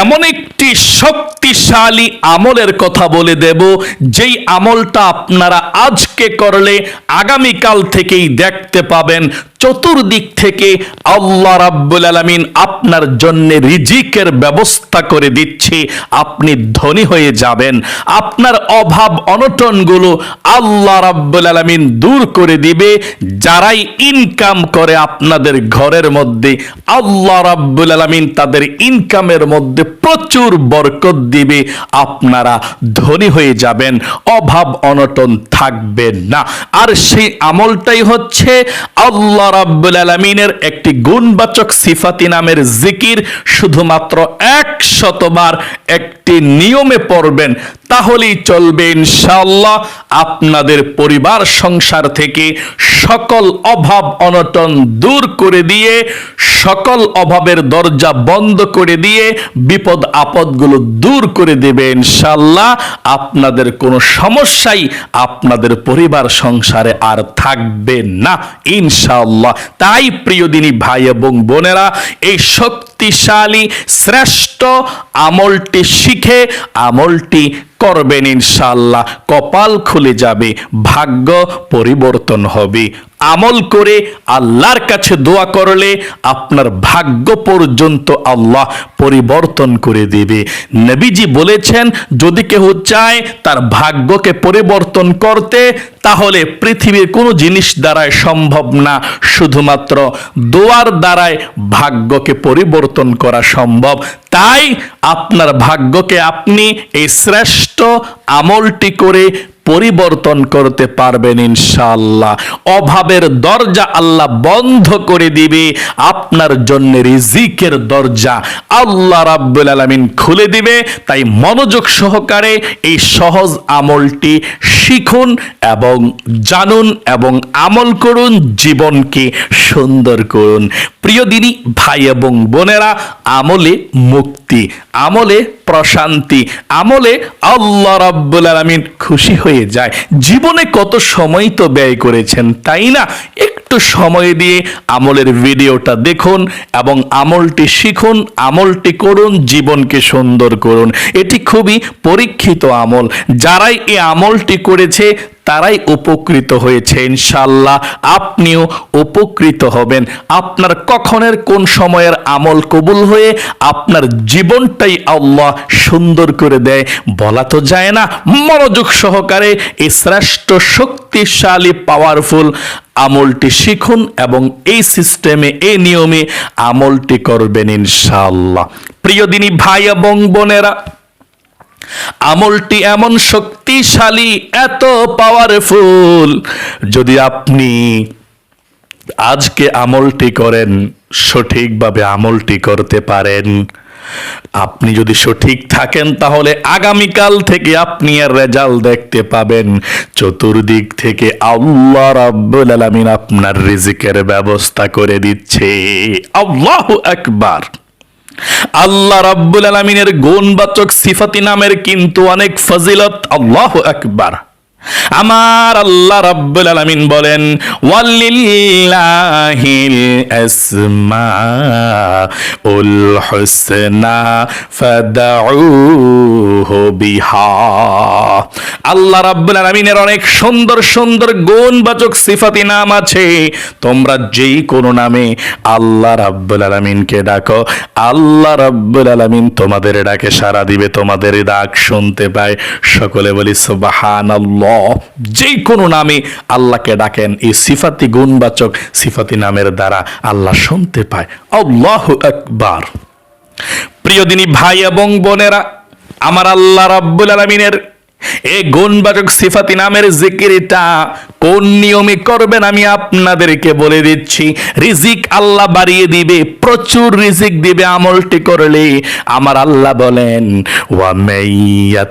এমন একটি শক্তিশালী আমলের কথা বলে দেব, যেই আমলটা আপনারা আজকে করলে আগামীকাল থেকেই দেখতে পাবেন। চতুর্দিক থেকে আল্লাহ রাব্বুল আলামিন আপনার জন্য রিজিকের ব্যবস্থা করে দিচ্ছে। আপনি ধনী হয়ে যাবেন। আপনার অভাব অনটনগুলো আল্লাহ রাব্বুল আলামিন দূর করে দিবে। যারাই ইনকাম করে আপনাদের ঘরের মধ্যে, আল্লাহ রাব্বুল আলামিন তাদের ইনকামের মধ্যে প্রচুর বরকত দিবে। আপনারা ধনী হয়ে যাবেন, অভাব অনটন থাকবে না। আর সেই আমলটাই হচ্ছে আল্লাহ রাব্বুল আলামিনের একটি গুণবাচক সিফাতি নামের জিকির শুধুমাত্র এক শতবার একটি নিয়মে পড়বেন, তাহলেই চলবে ইনশাআল্লাহ। আপনাদের পরিবার, সংসার থেকে সকল অভাব, অনটন দূর করে দিয়ে সকল অভাবের দরজা বন্ধ করে দিয়ে বিপদ আপদগুলো দূর করে দেবে ইনশাল্লাহ আপনাদের কোনো সমস্যাই আপনাদের পরিবার সংসারে আর থাকবে না ইনশাল্লাহ তাই প্রিয় দিনী ভাই এবং বোনেরা, এই শক্তিশালী, শ্রেষ্ঠ, আমলটি শিখে আমলটি করবেন ইনশাআল্লাহ। কপাল খুলে যাবে, ভাগ্য পরিবর্তন হবে। আমল করে আল্লাহর কাছে দোয়া করলে আপনার ভাগ্য পর্যন্ত আল্লাহ পরিবর্তন করে দেবে। নবীজি বলেছেন, যদি কেউ চায় তার ভাগ্যকে পরিবর্তন করতে তাহলে পৃথিবীর কোনো জিনিস দ্বারাই সম্ভব না। শুধুমাত্র দোয়ার দ্বারাই ভাগ্যকে পরিবর্তন করা সম্ভব। তাই আপনার ভাগ্যকে আপনি এই শ্রেষ্ঠ আমলটি করে পরিবর্তন করতে পারবেন ইনশাআল্লাহ। অভাবের দরজা আল্লাহ বন্ধ করে দিবে। আপনার জন্য রিজিকের দরজা আল্লাহ রাব্বুল আলামিন খুলে দিবে। তাই মনোযোগ সহকারে এই সহজ আমলটি শিখুন এবং জানুন এবং আমল করুন, জীবনকে সুন্দর করুন। প্রিয় দিনী, ভাই এবং বোনেরা, আমলে মুক্তি, আমলে প্রশান্তি। আমলে আল্লাহ রাব্বুল আলামিন খুশি হয়ে যায়। জীবনে কত সময় তো ব্যয় করেছেন, তাই না? একটু সময় দিয়ে আমলের ভিডিওটা দেখুন এবং আমলটি শিখুন, আমলটি করুন, জীবনকে সুন্দর করুন। এটি খুবই পরীক্ষিত আমল। যারাই এই আমলটি করেছে, তারাই উপকৃত হয়েছে ইনশাল্লাহ আপনিও উপকৃত হবেন। আপনার কখনের কোন সময়ের আমল কবুল হয়ে আপনার জীবনটাই আল্লাহ সুন্দর করে দেয়, বলা তো যায় না। মনোযোগ সহকারে এই শ্রেষ্ঠ, শক্তিশালী পাওয়ারফুল আমলটি শিখুন এবং এই সিস্টেমে, এই নিয়মে আমলটি করবেন ইনশাআল্লাহ। প্রিয় দিনী ভাই এবং বোনেরা, আমলটি এমন শক্তিশালী, এত পাওয়ারফুল যদি আপনি আজকে আমলটি করেন, সঠিকভাবে আমলটি করতে পারেন। আপনি যদি সঠিক থাকেন, তাহলে আগামীকাল থেকে আপনি এর রেজাল্ট দেখতে পাবেন। চতুর্দিক থেকে আল্লাহ রাব্বুল আলামিন আপনার রিজিকের ব্যবস্থা করে দিচ্ছে। আল্লাহু আকবার। আল্লাহ রাব্বুল আলামিনের গুণবাচক সিফাতি নামের কিন্তু অনেক ফজিলত। আল্লাহু আকবার। আমার আল্লাহ রাব্বুল আলামিন বলেন আল্লাহ রাব্বুল আলামিনের অনেক সুন্দর সুন্দর গুণবাচক সিফাতি নাম আছে। তোমরা যেই কোনো নামে আল্লাহ রাব্বুল আলামিনকে ডাকো, আল্লাহ রাব্বুল আলামিন তোমাদের ডাকে সাড়া দিবে, তোমাদের ডাক শুনতে পায়। সকলে বলি, সুবহানাল্লাহ। যে কোনো নামে আল্লাহকে ডাকেন। এই সিফাতি গুণবাচক সিফাতি নামের দ্বারা আল্লাহ শুনতে পায়। আল্লাহ আকবার। প্রিয় দিনী ভাই এবং বোনেরা, আমার আল্লাহ রাব্বুল আলমিনের এই গুণবাচক সিফাতি নামের জিকিরটা কোন নিয়মে করবেন আমি আপনাদেরকে বলে দিচ্ছি। রিজিক আল্লাহ বাড়িয়ে দিবে, প্রচুর রিজিক দিবে আমলটি করলে। আমার আল্লাহ বলেন ওয়ামাইয়াত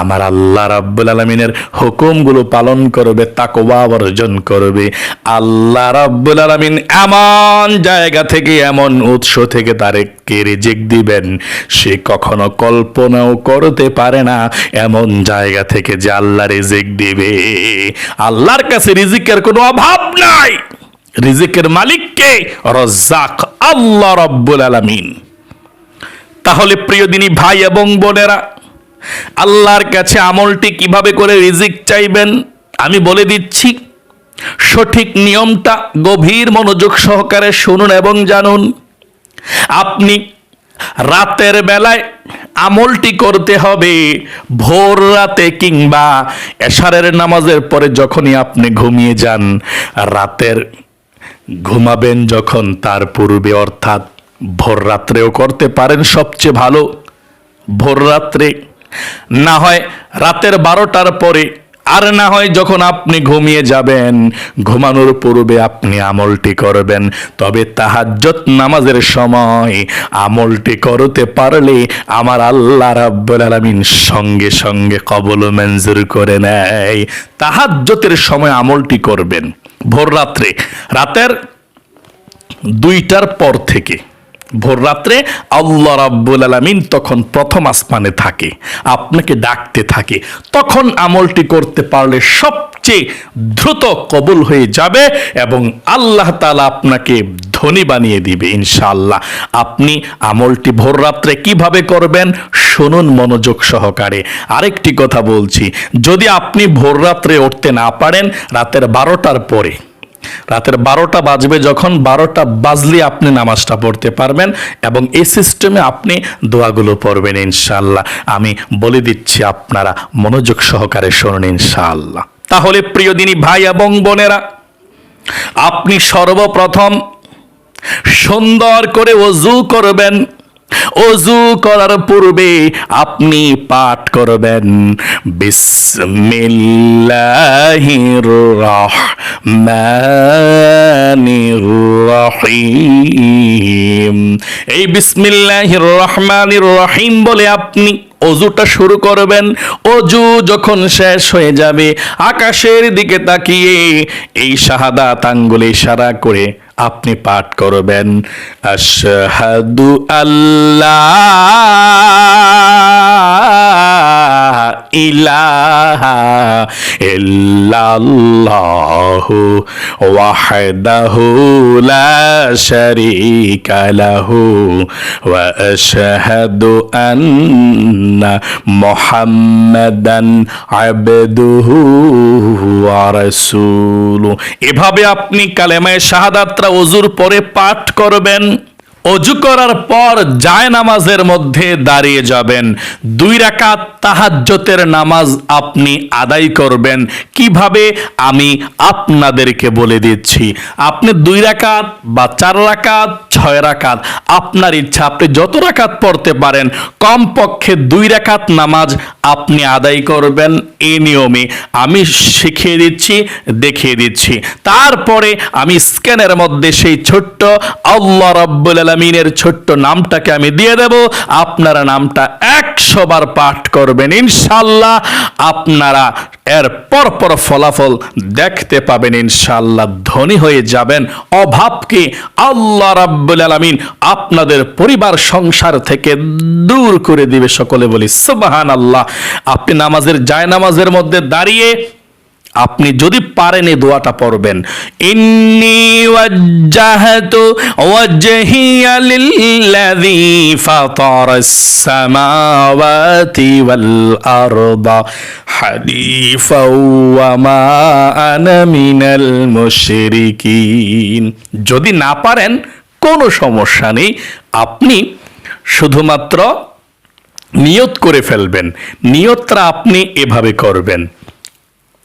আমার আল্লাহ রাব্বুল আলমিনের হুকুমগুলো পালন করবে, তাকওয়া অর্জন করবে। আল্লাহ রাব্বুল আলমিন এমন জায়গা থেকে, এমন উৎস থেকে রিজিক দিবেন, সে কখনো কল্পনাও করতে পারে না এমন জায়গা থেকে যে আল্লাহ রিজিক দিবে। আল্লাহর কাছে রিজিকের কোনো অভাব নাই। রিজিকের মালিককে রজ্জাক আল্লাহ রব্বুল আলামিন। তাহলে প্রিয় দিনী ভাই এবং বোনেরা আল্লাহর কাছে আমলটি কীভাবে করে রিজিক চাইবেন? আমি বলে দিচ্ছি, সঠিক নিয়মটা গভীর মনোযোগ সহকারে শুনুন এবং জানুন। আপনি রাতের বেলায় আমলটি করতে হবে, ভোর রাতে কিংবা এশারের নামাজের পরে যখনই আপনি ঘুমিয়ে যান, রাতের ঘুমাবেন যখন, তার পূর্বে অর্থাৎ ভোর রাত্রেও করতে পারেন সবচেয়ে ভালো। ভোর রাত্রে না হয় রাতের বারোটার পরে, আর না হয় যখন আপনি ঘুমিয়ে যাবেন, ঘুমানোর পূর্বে আপনি আমলটি করবেন। তবে তাহাজ্জত নামাজের সময় আমলটি করতে পারলে আমার আল্লাহ রাব্বুল আলামিন সঙ্গে সঙ্গে কবল মঞ্জুর করে নেয়। তাহাজ্জতের সময় আমলটি করবেন। ভোর রাত্রে, রাতের দুইটার পর থেকে। ভোর রাত্রে আল্লাহ রাব্বুল আলামিন তখন প্রথম আসমানে থাকে, আপনাকে ডাকতে থাকে। তখন আমলটি করতে পারলে সবচেয়ে দ্রুত কবুল হয়ে যাবে এবং আল্লাহ তাআলা আপনাকে ধনী বানিয়ে দিবে ইনশাআল্লাহ। আপনি আমলটি ভোর রাত্রে কীভাবে করবেন শুনুন মনোযোগ সহকারে। আরেকটি কথা বলছি, যদি আপনি ভোর রাত্রে উঠতে না পারেন, রাতের বারোটার পরে রাতের বারোটা বাজবে যখন বারোটা বাজলে আপনি নামাজটা পড়তে পারবেন এবং এই সিস্টেমে আপনি দোয়াগুলো পড়বেন ইনশাল্লাহ আমি বলে দিচ্ছি আপনারা মনোযোগ সহকারে শুনুন ইনশাল্লাহ তাহলে প্রিয় দিনী ভাই এবং বোনেরা, আপনি সর্বপ্রথম সুন্দর করে অজু করবেন। অজু করার পূর্বে আপনি পাঠ করবেন। বিসমিল্লাহির রহমানির রহিম। এই বিসমিল্লাহির রহমানির রহিম বলে আপনি অজুটা শুরু করবেন। অজু যখন শেষ হয়ে যাবে, আকাশের দিকে তাকিয়ে এই শাহাদাত আঙ্গুলে ইশারা করে আপনি পাঠ করবেন। আশহাদু আল্লাহ ইলাহা ইল্লাল্লাহু ওয়াহদাহু লা শারীকা লাহু ওয়া আশহাদু আন্না মুহাম্মাদান আবদুহু ওয়া রাসূলুহু। এভাবে আপনি কালেমায়ে শাহাদাতরা ওযুর পরে পাঠ করবেন। অজু করার পর জায় নামাজের মধ্যে দাঁড়িয়ে যাবেন। দুই রাকাত তাহাজ্যতের নামাজ আপনি আদায় করবেন। কীভাবে? আমি আপনাদেরকে বলে দিচ্ছি। আপনি দুই রাকাত বা চার রাকাত ছয় রাকাত। আপনার ইচ্ছা, আপনি যত রাকাত পড়তে পারেন, কমপক্ষে দুই রাকাত নামাজ আপনি আদায় করবেন এই নিয়মে। আমি শিখিয়ে দিচ্ছি, দেখিয়ে দিচ্ছি। তারপরে আমি স্ক্যানের মধ্যে সেই ছোট্ট আল্লাহ রাব্বুল আলমিনের ছোট্ট নামটাকে আমি দিয়ে দেব। আপনারা নামটা একশো বার পাঠ করবেন। ইনশাল্লাহ আপনারা এর পর পর ফলাফল দেখতে পাবেন। ইনশাল্লাহ ধনী হয়ে যাবেন। অভাবকে আল্লাহ রাব্বুল আলামিন আপনাদের পরিবার, সংসার থেকে দূর করে দিবে সকলে বলি সুবহান আল্লাহ আপনি নামাজের জায় নামাজের মধ্যে দাঁড়িয়ে আপনি যদি পারেন এই দোয়াটা পড়বেন। ইন্নি ওয়াজ্জাহাতু ওয়াজহিয়া লিল্লাযী ফাতারাস সামাওয়াতি ওয়াল আরদা হানিফা ওয়া মা আনা মিনাল মুশরিকিন। যদি না পারেন কোনো সমস্যা নেই, আপনি শুধুমাত্র নিয়ত করে ফেলবেন, নিয়তটা আপনি এভাবে করবেন।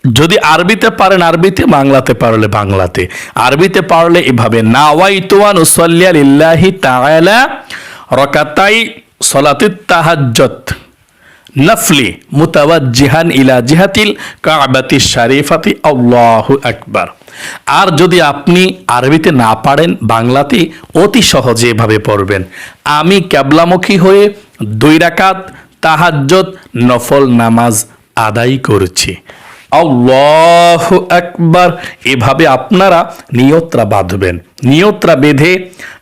যদি আরবিতে পারেন, আরবিতে, বাংলাতে পারলে বাংলাতে। আরবিতে পারলে এভাবে নাওয়াইতুয়ান উসল্লিয়া লিল্লাহি তাআলা রকাতাই সলাতুত তাহাজ্জত নফলি মুতাওয়াজ্জিহান ইলা জিহাতিল কাবাতি শরীফাতি আল্লাহু আকবার। আর যদি আপনি আরবিতে না পারেন, বাংলাতে অতি সহজে এভাবে পড়বেন। আমি ক্যাবলামুখী হয়ে দুই রাকাত তাহাজ্জত নফল নামাজ আদায় করছি। আল্লাহ একবার এভাবে আপনারা নিয়ত্রা বাঁধবেন। নিয়ত্রা বেঁধে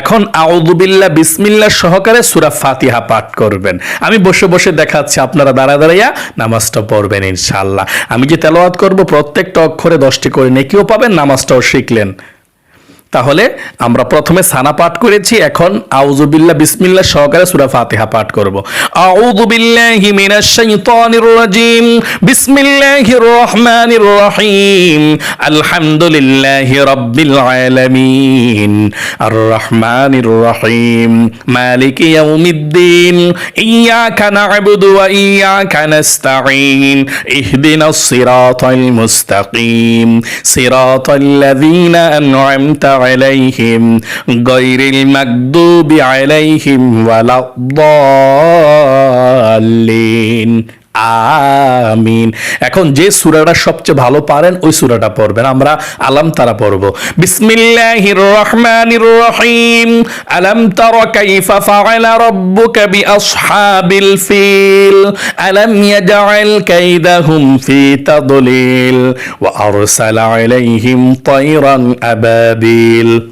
এখন আউদুবিল্লা বিসমিল্লা সহকারে সুরা ফাতিহা পাঠ করবেন। আমি বসে বসে দেখাচ্ছি, আপনারা দাঁড়া দাঁড়াইয়া নামাজটা পড়বেন ইনশাল্লাহ আমি যে তেলাওয়াত করব, প্রত্যেকটা অক্ষরে দশটি করে নেকিও পাবেন, নামাজটাও শিখলেন। তাহলে আমরা প্রথমে সানা পাঠ করেছি, এখন আউজুবিল্লা বিসমিল্লা সহকারে সূরা ফাতিহা পাঠ করব। আউযু বিল্লাহি মিনাশ শাইতানির রাজিম, বিসমিল্লাহির রহমানির রহিম, আলহামদুলিল্লাহি রাব্বিল আলামিন, আর রহমানির রহিম, মালিকি ইয়াউমিদ্দিন, ইয়াকা না'বুদু ওয়া ইয়াকা নাস্তাঈন, ইহদিনাস সিরাতাল মুস্তাকিম, সিরাতাল লাযীনা আন'আমতা عليهم غير المغضوب عليهم ولا الضالين আমিন। এখন যে সূরাটা সবচেয়ে ভালো পারেন, ওই সূরাটা পড়বেন। আমরা আলাম তারা পড়ব। বিসমিল্লাহির রহমানির রহিম। আলাম তারা কাইফা ফাআলা রাব্বুকা বিআসহাবিল ফিল। আলাম ইয়াজআল কাইদাহুম ফি তাদলিল। ওয়া আরসালা আলাইহিম তায়রান আবাবিল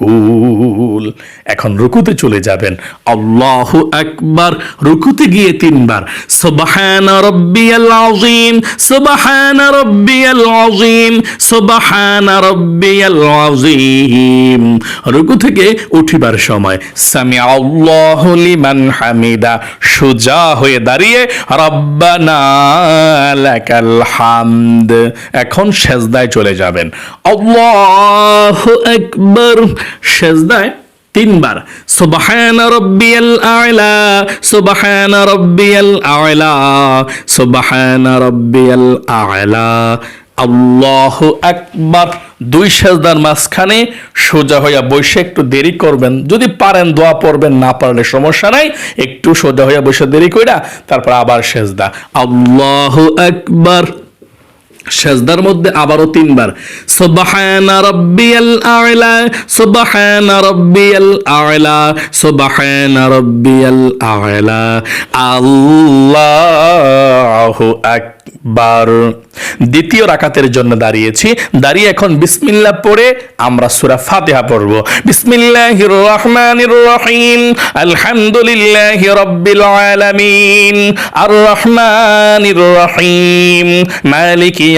মাকুল এখন রুকুতে চলে যাবেন। আল্লাহু একবার রুকুতে গিয়ে তিনবার। সুবহান রাব্বিয়াল আযীম, সুবহান রাব্বিয়াল আযীম, সুবহান রাব্বিয়াল আযীম। রুকু থেকে উঠিবার সময়। সামি আল্লাহু লিমান হামিদা, সোজা হয়ে দাঁড়িয়ে, রব্বানা লাকাল হামদ। এখন সেজদায় চলে যাবেন। আল্লাহু আকবার। সেজদায় তিনবার। সুবহান রাব্বিয়াল আ'লা, সুবহান রাব্বিয়াল আ'লা, সুবহান রাব্বিয়াল আ'লা। আল্লাহু আকবার। দুই সেজদার মাঝখানে সোজা হইয়া বসে একটু দেরি করবেন। যদি পারেন দোয়া পড়বেন, না পারলে সমস্যা নাই। একটু সোজা হইয়া বসে দেরি কইরা তারপর আবার সেজদা। আল্লাহু আকবার। সেজদার মধ্যে আবারও তিনবার। সুবহানা রাব্বিয়াল আ'লা, সুবহানা রাব্বিয়াল আ'লা, সুবহানা রাব্বিয়াল আ'লা। আল্লাহু আকবার। দ্বিতীয় রাকাতের জন্য দাঁড়িয়েছি। দাঁড়িয়ে এখন বিসমিল্লাহ পড়ে আমরা সূরা ফাতিহা পড়ব। বিসমিল্লাহির রহমানির রহিম। আলহামদুলিল্লাহি রাব্বিল আলামিন। আর রহমানির রহিম। মালিকি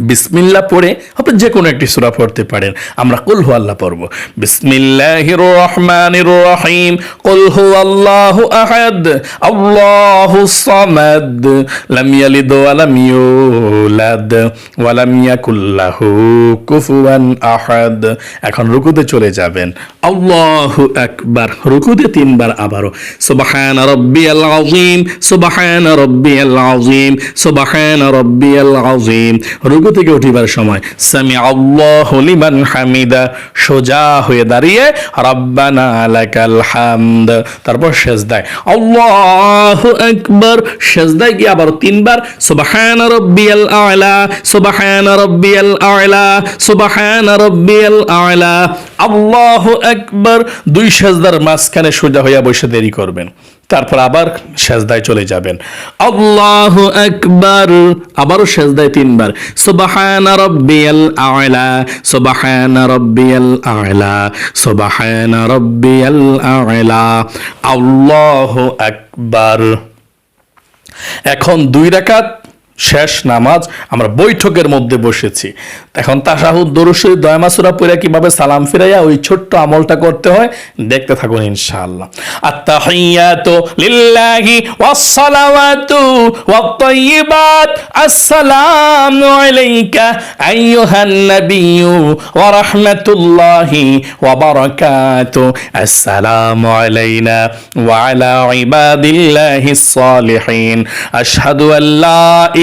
বিসমিল্লাহ পড়ে আপনি যে কোনো একটি সূরা পড়তে পারেন। আমরা কুল হু আল্লাহ পড়ব। বিসমিল্লাহির রহমানির রহিম কুল হু আহাদ সামাদ। লাম ইয়ালিদ ওয়া লাম ইউলাদ। ওয়া লাম কুফুয়ান আহাদ। এখন রুকুতে চলে যাবেন। আল্লাহু আকবার। রুকুতে তিনবার আবারও। সুবহান রাব্বিয়াল আযীম। সুবহান রাব্বিয়াল আযীম। সুবহান রাব্বিয়াল আযীম। রুকু থেকে উঠিবার সময় সামি আল্লাহু লিমান হামিদা সোজা হয়ে দাঁড়িয়ে, রাব্বানা লাকাল হামদ তারপর সেজদায়, আল্লাহু আকবার সেজদায় গিয়ে আবার তিনবার, সুবহান রাব্বিয়াল আ'লা সুবহান রাব্বিয়াল আ'লা সুবহান রাব্বিয়াল আ'লা আল্লাহু আকবার দুই সেজদার মাঝখানে সোজা হইয়া বসে দেরি করবেন। তারপর আবার সেজদায় চলে যাবেন। আল্লাহ একবার আবারও সেজদায় তিনবার। সুবহান রব্বিয়াল আয়লা সুবহান রব্বিয়াল আয়লা সুবহান রব্বিয়াল আয়লা আল্লাহ আকবার। এখন দুই রাকাত শেষ নামাজ আমরা বৈঠকের মধ্যে বসেছি। এখন তাসাহুদ দরুশরী দয়মাসুরা পড়ে কীভাবে সালাম ফিরাইয়া ওই ছোট্ট আমলটা করতে হয়, দেখতে থাকুন ইনশাআল্লাহ। আত্তাহিয়াতু লিল্লাহি ওয়া রাহমাতুল্লাহি ওয়া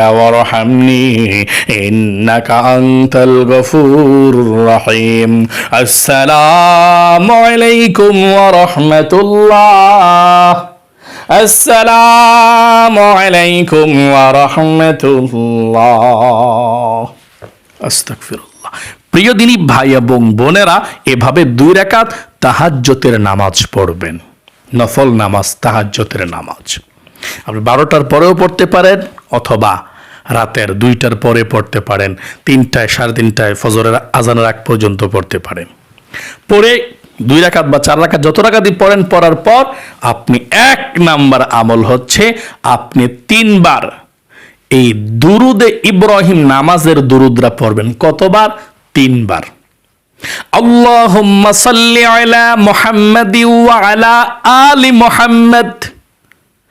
وارحمني إنك أنت الغفور الرحيم السلام عليكم ورحمة الله السلام عليكم ورحمة الله أستغفر الله প্রিয় দিনী ভাই এবং বোনেরা এভাবে দুই রাকাত তাহাজ্জতের নামাজ পড়বেন নফল নামাজ তাহাজ্জতের নামাজ আপনি বারোটার পরেও পড়তে পারেন অথবা রাতের দুইটার পরে পড়তে পারেন। তিনটায়, সাড়ে তিনটায় ফজরের আজানের আগ পর্যন্ত পড়তে পারেন। পড়ে দুই রাকাত বা চার রাকাত যত রাকাতই পড়েন, পড়ার পর আপনি এক নাম্বার আমল হচ্ছে আপনি তিনবার এই দুরুদে ইব্রাহিম নামাজের দুরুদরা পড়বেন। কতবার? তিনবার। আল্লাহুম্মা সাল্লি আলা মুহাম্মাদি আলা আলি মুহাম্মাদ।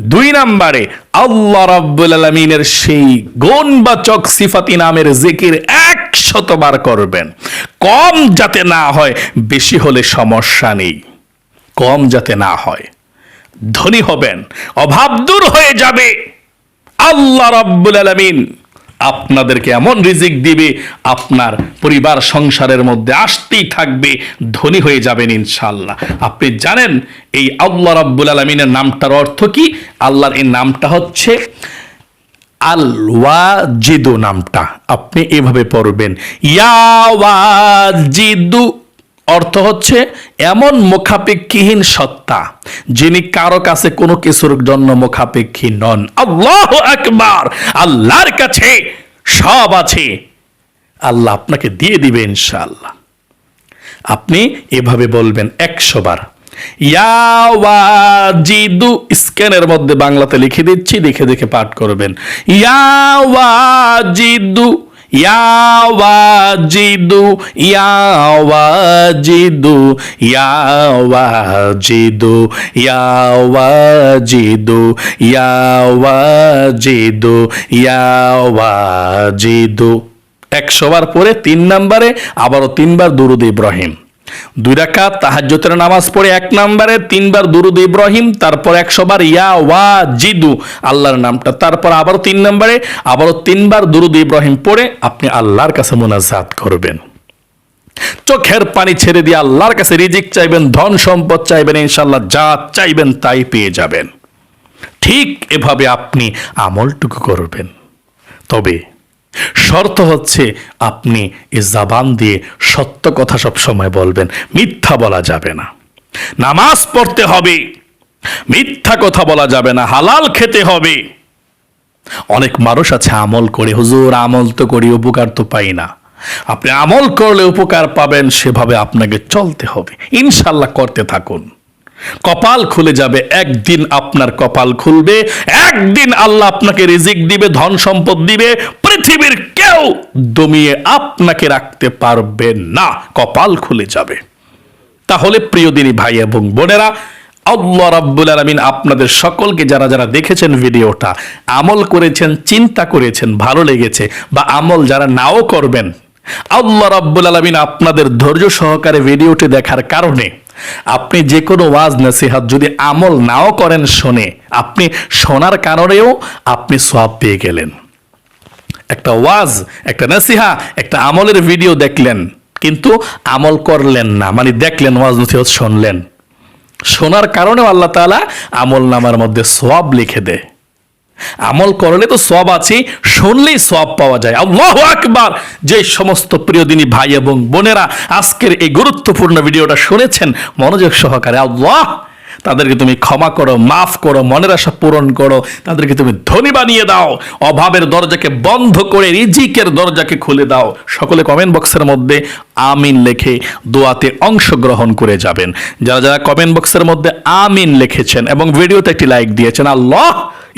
দুই নাম্বারে, আল্লাহ রাব্বুল আলমিনের সেই গুণবাচক সিফাতি নামের জিকির একশতবার করবেন। কম যাতে না হয়, বেশি হলে সমস্যা নেই। কম যাতে না হয়। ধনী হবেন, অভাব দূর হয়ে যাবে। আল্লাহ রাব্বুল আলমিন আপনাদেরকে এমন রিজিক দিবে, আপনার পরিবার সংসারের মধ্যে আসতেই থাকবে, ধনী হয়ে যাবেন ইনশাল্লাহ আপনি জানেন এই আল্লাহ রাব্বুল আলমিনের নামটার অর্থ কি? আল্লাহর এই নামটা হচ্ছে আল ওয়াজিদু নামটা। আপনি এভাবে পড়বেন, ইয়াওয়াজিদু অর্থ হচ্ছে এমন মুখাপেক্ষীহীন সত্তা, যিনি কারও কাছে কোনো কিছুর জন্য মুখাপেক্ষী নন। আল্লাহ আকবার! আল্লাহর কাছে সব আছে। আল্লাহ আপনাকে দিয়ে দিবে ইনশাআল্লাহ। আপনি এভাবে বলবেন একশো বার। ইয়াওয়াজিদু স্ক্যানের মধ্যে বাংলাতে লিখে দিচ্ছি, দেখে দেখে পাঠ করবেন। ইয়াওয়াজিদু ইয়াওয়াজিদু ইয়াওয়াজিদু ইয়াওয়াজিদু ইয়াওয়াজিদু ইয়াওয়াজিদু। একশোবার পরে তিন নম্বরে আবারও তিনবার দুরুদ ইব্রাহিম। দুই রাকাত তাহাজ্জতের নামাজ পড়ে এক নম্বরে, তিনবার দুরুদ ইব্রাহিম, তারপর একশো বার ইয়া ওয়া জিদু আল্লাহর নামটা। তারপর আবারও তিন নম্বরে, আবারও তিনবার দুরুদ ইব্রাহিম পড়ে আপনি আল্লাহর কাছে মোনাজাত করবেন। চোখের পানি ছেড়ে দিয়ে আল্লাহর কাছে রিজিক চাইবেন, ধন সম্পদ চাইবেন ইনশাল্লাহ যা চাইবেন তাই পেয়ে যাবেন। ঠিক এভাবে আপনি আমলটুকু করবেন। তবে শর্ত হচ্ছে আপনি এ জাবান দিয়ে সত্য কথা সব সময় বলবেন, মিথ্যা বলা যাবে না। নামাজ পড়তে হবে, মিথ্যা কথা বলা যাবে না, হালাল খেতে হবে। অনেক মানুষ আছে আমল করে, হুজুর আমল তো করি, উপকার তো পাই না। আপনি আমল করলে উপকার পাবেন, সেভাবে আপনাকে চলতে হবে। ইনশাল্লাহ করতে থাকুন। কপাল খুলে যাবে, একদিন আপনার কপাল খুলবে, একদিন আল্লাহ আপনাকে রিজিক দিবে, ধন সম্পদ দিবে, পৃথিবীর কেউ দমিয়ে আপনাকে রাখতে পারবে না, কপাল খুলে যাবে। তাহলে প্রিয় দিনী ভাই এবং বোনেরা, আল্লাহ রাব্বুল আলামিন আপনাদের সকলকে যারা যারা দেখেছেন ভিডিওটা, আমল করেছেন, চিন্তা করেছেন, ভালো লেগেছে, বা আমল যারা নাও করবেন, আল্লাহ রাব্বুল আলামিন আপনাদের ধৈর্য সহকারে ভিডিওটি দেখার কারণে আপনি যে কোনো ওয়াজ, নসিহাত যদি আমল নাও করেন শোনে, আপনি শোনার কারণেও আপনি সব পেয়ে গেলেন। একটা ওয়াজ, একটা নসিহা, একটা আমলের ভিডিও দেখলেন, কিন্তু আমল করলেন না মানে দেখলেন, ওয়াজ, নসিহত শুনলেন। শোনার কারণেও আল্লাহ তাআলা আমল নামার মধ্যে সব লিখে দেয়। আমল করলে তো সব আছে, শুনলেই সব পাওয়া যায়। আল্লাহ আকবার! যে সমস্ত প্রিয় দিনী ভাই এবং বোনেরা আজকের এই গুরুত্বপূর্ণ ভিডিওটা শুনেছেন, মনোযোগ সহকারে আল্লাহ, তাদেরকে তুমি ক্ষমা করো, মাফ করো, মনের আশা পূরণ করো, তাদেরকে তুমি ধনী বানিয়ে দাও, অভাবের দরজাকে বন্ধ করে, রিজিকের দরজাকে খুলে দাও। সকলে কমেন্ট বক্সের মধ্যে আমিন লেখে দোয়াতে অংশগ্রহণ করে যাবেন। যারা যারা কমেন্ট বক্সের মধ্যে আমিন লিখেছেন এবং ভিডিওতে একটি লাইক দিয়েছেন, আল্লাহ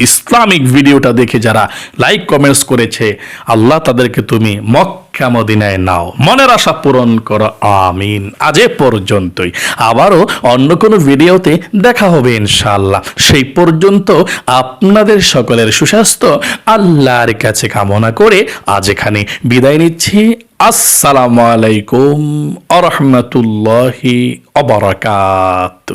ইসলামিক ভিডিওটা দেখে যারা লাইক কমেন্টস করেছে, আল্লাহ তাদেরকে তুমি মক্কা মদিনায় নাও। মনের আশা পূরণ করো, আমিন। আজ এ পর্যন্তই। আবারও অন্য কোনো ভিডিওতে দেখা হবে ইনশাআল্লাহ। সেই পর্যন্ত আপনাদের সকলের সুস্বাস্থ্য, আল্লাহর কাছে কামনা করে আজ এখানে বিদায় নিচ্ছি। আসসালামু আলাইকুম আ রহমতুল্লাহি অবরাকাত